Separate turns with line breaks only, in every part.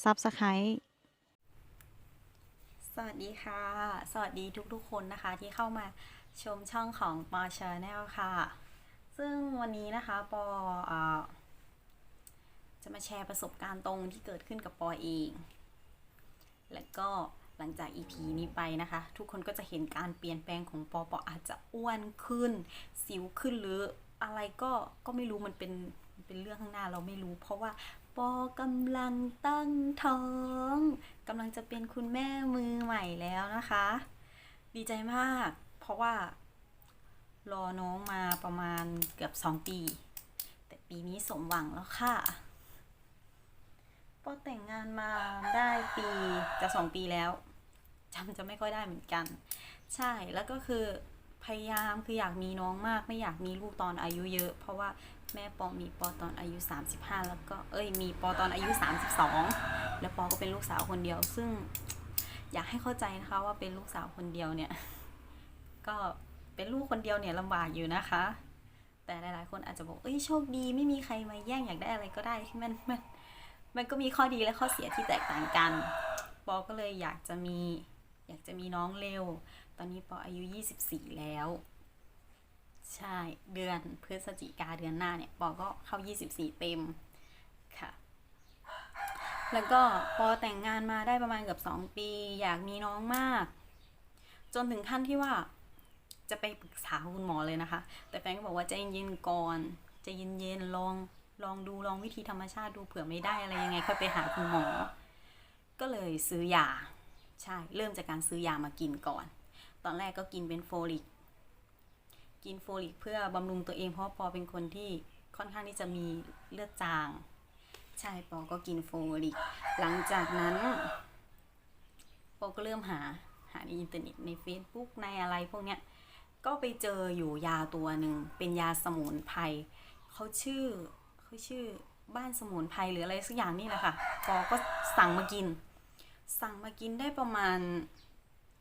Subscribe
สวัสดีค่ะ สวัสดีทุกๆคนนะคะที่เข้ามาชมช่องของปอชาแนลค่ะ ซึ่งวันนี้นะคะปออจะมาแชร์ประสบการณ์ตรงที่เกิดขึ้นกับปอเอง และก็หลังจาก EP นี้ไปนะคะ ทุกคนก็จะเห็นการเปลี่ยนแปลงของปอปออาจจะอ้วนขึ้น สิวขึ้นหรืออะไรก็ก็ไม่รู้มันเป็นเป็นเรื่องข้างหน้าเราไม่รู้ เพราะว่า ปอกำลังตั้งท้องกำลังจะเป็นคุณแม่มือใหม่แล้วนะคะ ดีใจมาก เพราะว่า รอน้องมาประมาณเกือบสองปี แต่ปีนี้สมหวังแล้วค่ะปอแต่งงานมาได้ปีจะสองปีแล้วจำจะไม่ค่อยได้เหมือนกัน ใช่แล้วก็คือพยายามคืออยากมีน้องมากไม่อยากมีลูกตอนอายุเยอะ เพราะว่า แม่ปอมีปอตอนอายุ 35 แล้วก็เอ้ยมีปอตอนอายุ 32 แล้วปอก็เป็นลูกสาวคนเดียว ซึ่งอยากให้เข้าใจนะคะว่าเป็นลูกสาวคนเดียวเนี่ย ก็เป็นลูกคนเดียวเนี่ยลำบากอยู่นะคะ แต่หลายๆ คนอาจจะบอกเอ้ยโชคดีไม่มีใครมาแย่งอยากได้อะไรก็ได้ที่มันมันมันก็มีข้อดีและข้อเสียที่แตกต่างกัน ปอก็เลยอยากจะมี อยากจะมีน้องเร็ว ตอนนี้ปออายุ 24 แล้ว ใช่เดือนพฤศจิกาเดือนหน้าเนี่ยปอก็เข้า 24 เต็มค่ะ แล้วก็พอแต่งงานมาได้ประมาณเกือบ2 ปี อยากมีน้องมาก จนถึงขั้นที่ว่าจะไปปรึกษาคุณหมอเลยนะคะ แต่แฟนก็บอกว่าใจเย็นๆก่อนใจเย็นๆลองลองดูลองวิธีธรรมชาติดูเผื่อไม่ได้อะไรยังไงค่อยไปหาคุณหมอ ก็เลยซื้อยาใช่เริ่มจากการซื้อยามากินก่อน ตอนแรกก็กินเป็นโฟลิก กินโฟลิกเพื่อบำรุงตัวเองเพราะปอเป็นคนที่ค่อนข้างที่จะมีเลือดจาง ใช่ปอก็กินโฟลิก หลังจากนั้นปอก็เริ่มหาหาในอินเทอร์เน็ตใน Facebook ในอะไรพวกเนี้ยก็ไปเจออยู่ยาตัวหนึ่งเป็นยาสมุนไพรเขาชื่อเขาชื่อบ้านสมุนไพรหรืออะไรสักอย่างนี่แหละค่ะปอก็สั่งมากิน สั่งมากินได้ประมาณ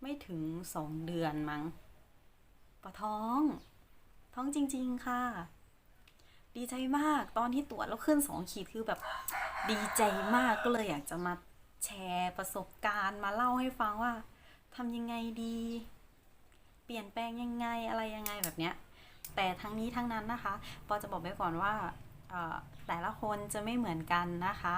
ไม่ถึงสองเดือนมั้งปะท้อง ท้องจริง ๆ ค่ะ ดีใจมากตอนที่ตรวจแล้วขึ้นสองขีดคือแบบดีใจมากก็เลยอยากจะมาแชร์ประสบการณ์มาเล่าให้ฟังว่าทำยังไงดี เปลี่ยนแปลงยังไงอะไรยังไงแบบเนี้ย แต่ทั้งนี้ทั้งนั้นนะคะปอจะบอกไว้ก่อนว่าเอ่อแต่ละคนจะไม่เหมือนกันนะคะ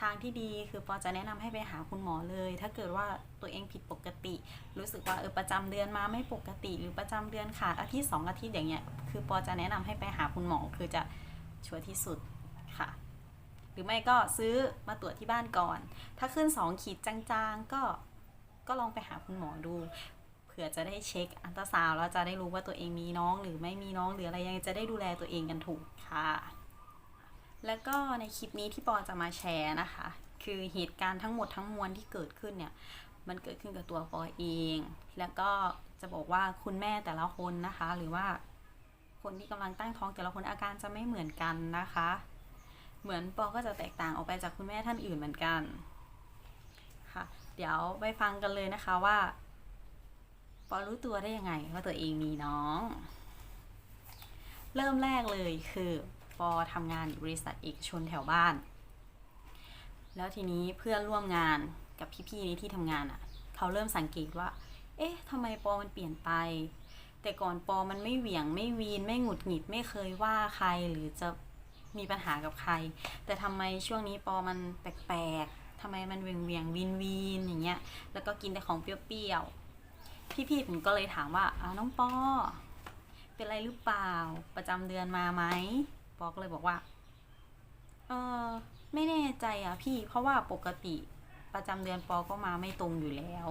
ทางที่ดีคือปอจะแนะนำให้ไปหาคุณหมอเลย ถ้าเกิดว่าตัวเองผิดปกติ รู้สึกว่าเออประจำเดือนมาไม่ปกติ หรือประจำเดือนขาดอาทิตย์สองอาทิตย์อย่างเงี้ยคือปอจะแนะนำให้ไปหาคุณหมอคือจะชัวร์ที่สุดค่ะ หรือไม่ก็ซื้อมาตรวจที่บ้านก่อน ถ้าขึ้นสองขีดจางๆก็ก็ลองไปหาคุณหมอดูเผื่อจะได้เช็คอัลตราซาวแล้วจะได้รู้ว่าตัวเองมีน้องหรือไม่มีน้องหรืออะไรยังไงจะได้ดูแลตัวเองกันถูกค่ะ แล้วก็ในคลิปนี้ที่ปอจะมาแชร์นะคะ คือเหตุการณ์ทั้งหมดทั้งมวลที่เกิดขึ้นเนี่ย มันเกิดขึ้นกับตัวปอเอง แล้วก็จะบอกว่าคุณแม่แต่ละคนนะคะ หรือว่าคนที่กำลังตั้งท้องแต่ละคนอาการจะไม่เหมือนกันนะคะ เหมือนปอก็จะแตกต่างออกไปจากคุณแม่ท่านอื่นเหมือนกันค่ะ เดี๋ยวไปฟังกันเลยนะคะว่า ปอรู้ตัวได้ยังไงว่าตัวเองมีน้อง เริ่มแรกเลยคือ อทำงานอยู่บริษัทเอกชนแถวบ้าน แล้วทีนี้เพื่อนร่วมงานกับพี่ๆในที่ทำงานอะ่ะ เขาเริ่มสังเกตว่า เอ๊ะทำไมปอมันเปลี่ยนไป แต่ก่อนปอมันไม่เหวี่ยงไม่วีนไม่หงุดหงิดไม่เคยว่าใครหรือจะมีปัญหากับใคร แต่ทำไมช่วงนี้ปอมันแปลกๆทำไมมันเวียงเวียงวีนวีนอย่างเงี้ย แล้วก็กินแต่ของเปรี้ยวๆ พี่ๆผมก็เลยถามว่าอ้าวน้องปอเป็นไรหรือเปล่า ประจำเดือนมาไหม ปอก็เลยบอกว่า เออไม่แน่ใจอะพี่ เพราะว่าปกติประจำเดือนปอก็มาไม่ตรงอยู่แล้ว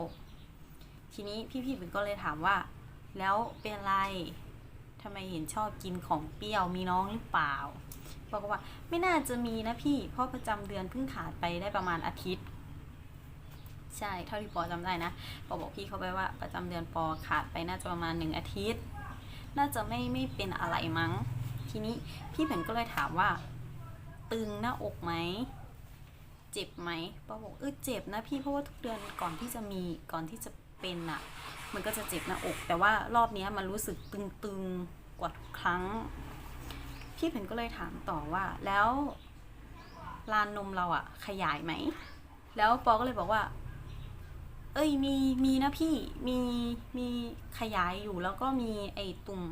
ทีนี้พี่ๆผมก็เลยถามว่า แล้วเป็นไรทำไมเห็นชอบกินของเปรี้ยวมีน้องหรือเปล่าปอก็ว่า ไม่น่าจะมีนะพี่ เพราะประจำเดือนเพิ่งขาดไปได้ประมาณอาทิตย์ใช่เท่าที่ปอจำได้นะปอบอกพี่เขาไปว่าประจำเดือนปอขาดไปน่าจะประมาณหนึ่งอาทิตย์ น่าจะไม่ไม่เป็นอะไรมั้ง ทีนี้พี่เผ่นก็เลยถามว่า ตึงหน้าอกไหมเจ็บไหมปอบอกเออเจ็บนะพี่เพราะว่าทุกเดือนก่อนที่จะมีก่อนที่จะเป็นอะมันก็จะเจ็บหน้าอก แต่ว่ารอบนี้มันรู้สึกตึงๆกว่าทุกครั้ง พี่เผ่นก็เลยถามต่อว่า แล้วลานนมเราอะขยายไหม แล้วปอก็เลยบอกว่า เอ้ยมีมีนะพี่มีมีขยายอยู่แล้วก็มีไอ้ตุ่ม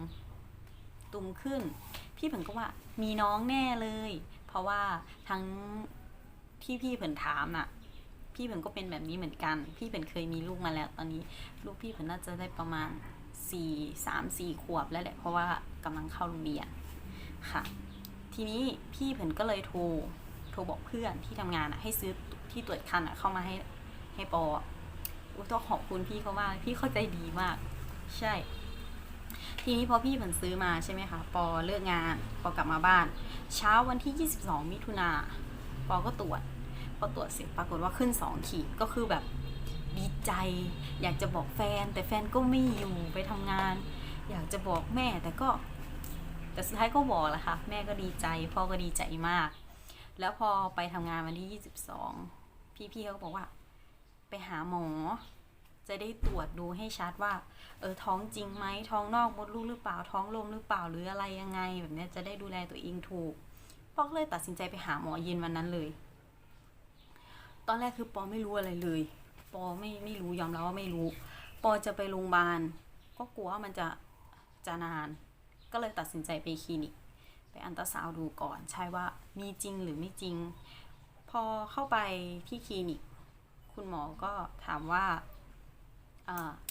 ตุ่มขึ้น พี่เผินก็ว่ามีน้องแน่เลย เพราะว่าทั้งที่พี่เผินถามอะ พี่เผินก็เป็นแบบนี้เหมือนกัน พี่เผินเคยมีลูกมาแล้ว ตอนนี้ลูกพี่เผินน่าจะได้ประมาณสี่สามสี่ขวบแล้วแหละ เพราะว่ากำลังเข้าโรงเรียนค่ะ ทีนี้พี่เผินก็เลยโทรโทรบอกเพื่อนที่ทำงานอะให้ซื้อที่ตรวจคันอะเข้ามาให้ให้ปออุยต้องขอบคุณพี่เขามากพี่เข้าใจดีมาก ใช่ ทีนี้พอพี่เหมือนซื้อมาใช่ไหมคะปอเลิกงานปอกลับมาบ้าน เช้าวันที่ 22 มิถุนาปอก็ตรวจพอตรวจเสร็จปรากฏว่าขึ้น 2 ขีดก็คือแบบดีใจ อยากจะบอกแฟน แต่แฟนก็ไม่อยู่ไปทำงาน อยากจะบอกแม่แต่ก็ แต่สุดท้ายก็บอกแหละค่ะ แม่ก็ดีใจ พ่อก็ดีใจมาก แล้วพอไปทำงานวันที่ 22 พี่ๆเขาก็บอกว่า ไปหาหมอ จะได้ตรวจดูให้ชัดว่า เออท้องจริงไหมท้องนอกมดลูกหรือเปล่าท้องลมหรือเปล่าหรืออะไรยังไง แบบนี้จะได้ดูแลตัวเองถูกปอกเลยตัดสินใจไปหาหมอเย็นวันนั้นเลย ตอนแรกคือปอไม่รู้อะไรเลย ปอไม่ไม่รู้ยอมรับว่าไม่รู้ ปอจะไปโรงพยาบาลก็กลัวว่ามันจะจะนาน ก็เลยตัดสินใจไปคลินิก ไปอันตราซาวดูก่อน ใช่ว่ามีจริงหรือไม่จริง พอเข้าไปที่คลินิก คุณหมอก็ถามว่า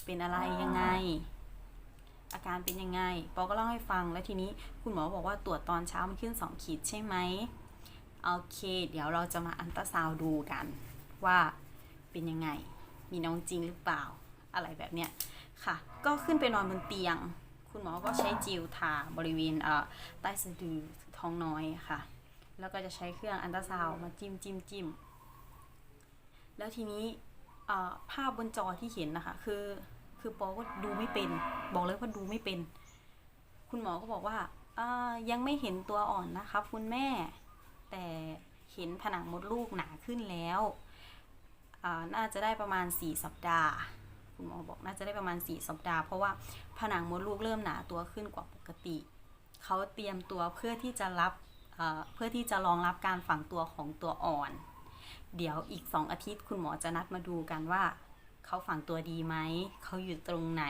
เป็นอะไรยังไง อาการเป็นยังไงปอก็เล่าให้ฟังแล้วทีนี้คุณหมอบอกว่าตรวจตอนเช้ามันขึ้นสองขีดใช่ไหมโอเค เดี๋ยวเราจะมาอันตราซาวดูกัน ว่าเป็นยังไง มีน้องจริงหรือเปล่าอะไรแบบเนี้ยค่ะ ก็ขึ้นไปนอนบนเตียง คุณหมอก็ใช้จิวทาบริเวณเอ่อใต้สะดือท้องน้อยค่ะ แล้วก็จะใช้เครื่องอันตราซาวมาจิ้มจิ้มจิ้มแล้วทีนี้ ภาพบนจอที่เห็นนะคะ คือคือปอก็ดูไม่เป็น บอกเลยว่าดูไม่เป็น คุณหมอก็บอกว่าายังไม่เห็นตัวอ่อนนะครับ คุณแม่ แต่เห็นผนังมดลูกหนาขึ้นแล้วน่าจะได้ประมาณ 4 สัปดาห์ คุณหมอบอกน่าจะได้ประมาณ 4 สัปดาห์ เพราะว่าผนังมดลูกเริ่มหนาตัวขึ้นกว่าปกติ เขาเตรียมตัวเพื่อที่จะรับเพื่อที่จะรองรับการฝังตัวของตัวอ่อน เดี๋ยวอีกสองอาทิตย์คุณหมอจะนัดมาดูกันว่า เขาฝังตัวดีไหม เขาอยู่ตรงไหน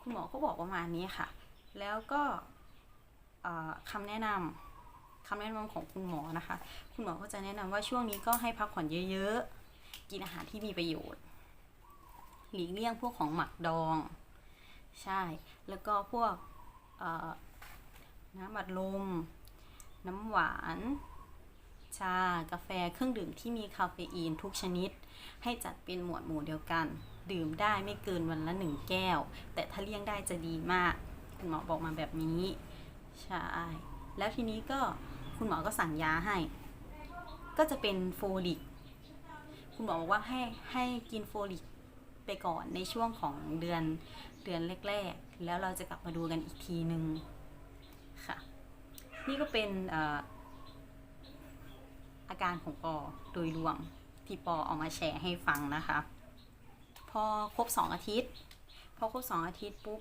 คุณหมอก็บอกประมาณนี้ค่ะ แล้วก็คำแนะนำคำแนะนำของคุณหมอนะคะ คุณหมอก็จะแนะนำว่าช่วงนี้ก็ให้พักผ่อนเยอะๆ กินอาหารที่มีประโยชน์ หลีกเลี่ยงพวกของหมักดอง ใช่ แล้วก็พวกน้ำบัดลม น้ำหวาน ชา กาแฟ เครื่องดื่มที่มีคาเฟอีนทุกชนิด ให้จัดเป็นหมวดหมู่เดียวกัน ดื่มได้ไม่เกินวันละหนึ่งแก้ว แต่ถ้าเลี่ยงได้จะดีมาก คุณหมอบอกมาแบบนี้ ใช่ แล้วทีนี้ก็คุณหมอก็สั่งยาให้ ก็จะเป็นโฟลิก คุณหมอบอกว่าให้ให้กินโฟลิกไปก่อนในช่วงของเดือนเดือนแรกๆ แล้วเราจะกลับมาดูกันอีกทีหนึ่งค่ะ นี่ก็เป็นเอาการของปอโดยรวมที่ปอเอามาแชร์ให้ฟังนะคะ พอครบสองอาทิตย์ พอครบสองอาทิตย์ปุ๊บ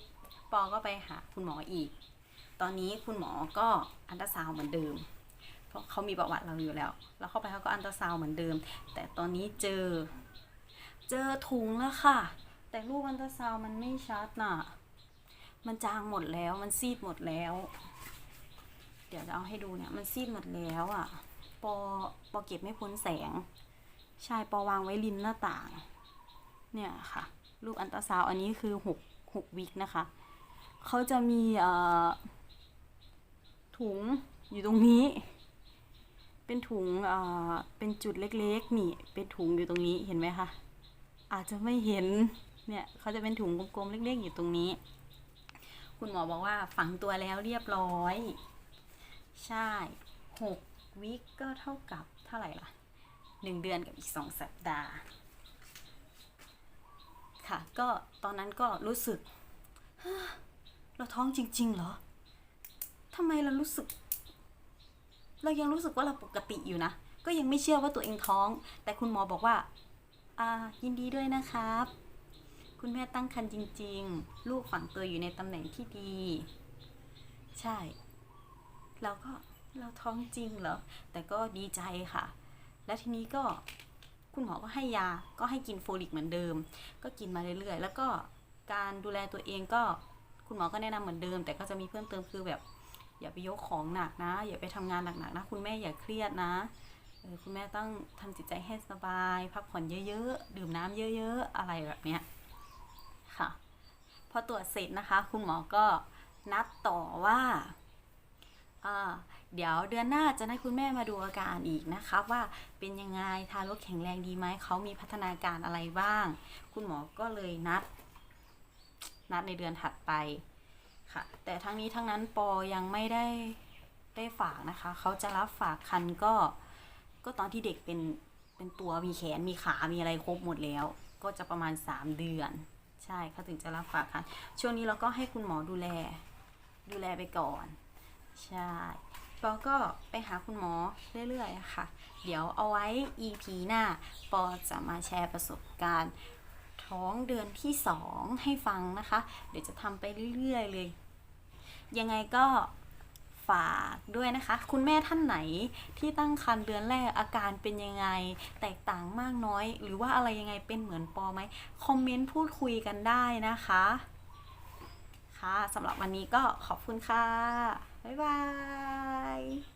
ปอก็ไปหาคุณหมออีก ตอนนี้คุณหมอก็อันตราซาวเหมือนเดิม เพราะเขามีประวัติเราอยู่แล้ว แล้วเข้าไปเขาก็อันตราซาวเหมือนเดิม แต่ตอนนี้เจอ เจอถุงแล้วค่ะ แต่รูปอันตราซาวมันไม่ชัดน่ะ มันจางหมดแล้ว มันซีดหมดแล้ว เดี๋ยวจะเอาให้ดูเนี่ย มันซีดหมดแล้วอะ ปอปอเก็บไม่พ้นแสง ใช่ปอวางไว้ริมหน้าต่าง เนี่ยค่ะ รูปอันตราซาวอันนี้คือหกหกวิกนะคะ เขาจะมีเอ่อถุงอยู่ตรงนี้ เป็นถุงเอ่อเป็นจุดเล็กๆนี่ เป็นถุงอยู่ตรงนี้เห็นไหมคะ อาจจะไม่เห็น เนี่ยเขาจะเป็นถุงกลมๆเล็ก ๆ อยู่ตรงนี้ คุณหมอบอกว่าฝังตัวแล้วเรียบร้อย ใช่หก วิกก็เท่ากับเท่าไหร่ล่ะหนึ่งเดือนกับอีกสองสัปดาห์ ค่ะ ก็ตอนนั้นก็รู้สึก เราท้องจริง ๆ เหรอทำไมเรารู้สึก เรายังรู้สึกว่าเราปกติอยู่นะ ก็ยังไม่เชื่อว่าตัวเองท้อง แต่คุณหมอบอกว่าอ่ายินดีด้วยนะครับ คุณแม่ตั้งครรภ์จริง ๆ ลูกฝังตัวอยู่ในตำแหน่งที่ดี ใช่เราก็ เราท้องจริงเหรอ แต่ก็ดีใจค่ะ แล้วทีนี้ก็คุณหมอก็ให้ยา ก็ให้กินโฟลิกเหมือนเดิม ก็กินมาเรื่อยๆ แล้วก็การดูแลตัวเองก็คุณหมอก็แนะนำเหมือนเดิม แต่ก็จะมีเพิ่มเติมคือแบบ อย่าไปยกของหนักนะ อย่าไปทำงานหนักๆนะ คุณแม่อย่าเครียดนะออคุณแม่ต้องทำจิตใจให้สบาย พักผ่อนเยอะๆ ดื่มน้ำเยอะๆ อะไรแบบเนี้ยค่ะ พอตรวจเสร็จนะคะ คุณหมอก็นัดต่อว่า เดี๋ยวเดือนหน้าจะให้คุณแม่มาดูอาการอีกนะคะว่าเป็นยังไงทารกแข็งแรงดีไหมเขามีพัฒนาการอะไรบ้าง คุณหมอก็เลยนัด นัดในเดือนถัดไปค่ะ แต่ทั้งนี้ทั้งนั้นปอยังไม่ได้ได้ฝากนะคะ เขาจะรับฝากคันก็ก็ตอนที่เด็กเป็นเป็นตัวมีแขนมีขามีอะไรครบหมดแล้ว ก็จะประมาณ 3 เดือน ใช่เขาถึงจะรับฝากคันช่วงนี้เราก็ให้คุณหมอดูแลดูแลไปก่อน ใช่ปอก็ไปหาคุณหมอเรื่อยๆค่ะ เดี๋ยวเอาไว้ EP หน้า ปอจะมาแชร์ประสบการณ์ ท้องเดือนที่สองให้ฟังนะคะ เดี๋ยวจะทำไปเรื่อยๆเลย ยังไงก็ฝากด้วยนะคะ คุณแม่ท่านไหนที่ตั้งครรภ์เดือนแรกอาการเป็นยังไง แตกต่างมากน้อย หรือว่าอะไรยังไงเป็นเหมือนปอไหมคอมเมนต์พูดคุยกันได้นะคะ ค่ะสำหรับวันนี้ก็ขอบคุณค่ะ บ๊ายบาย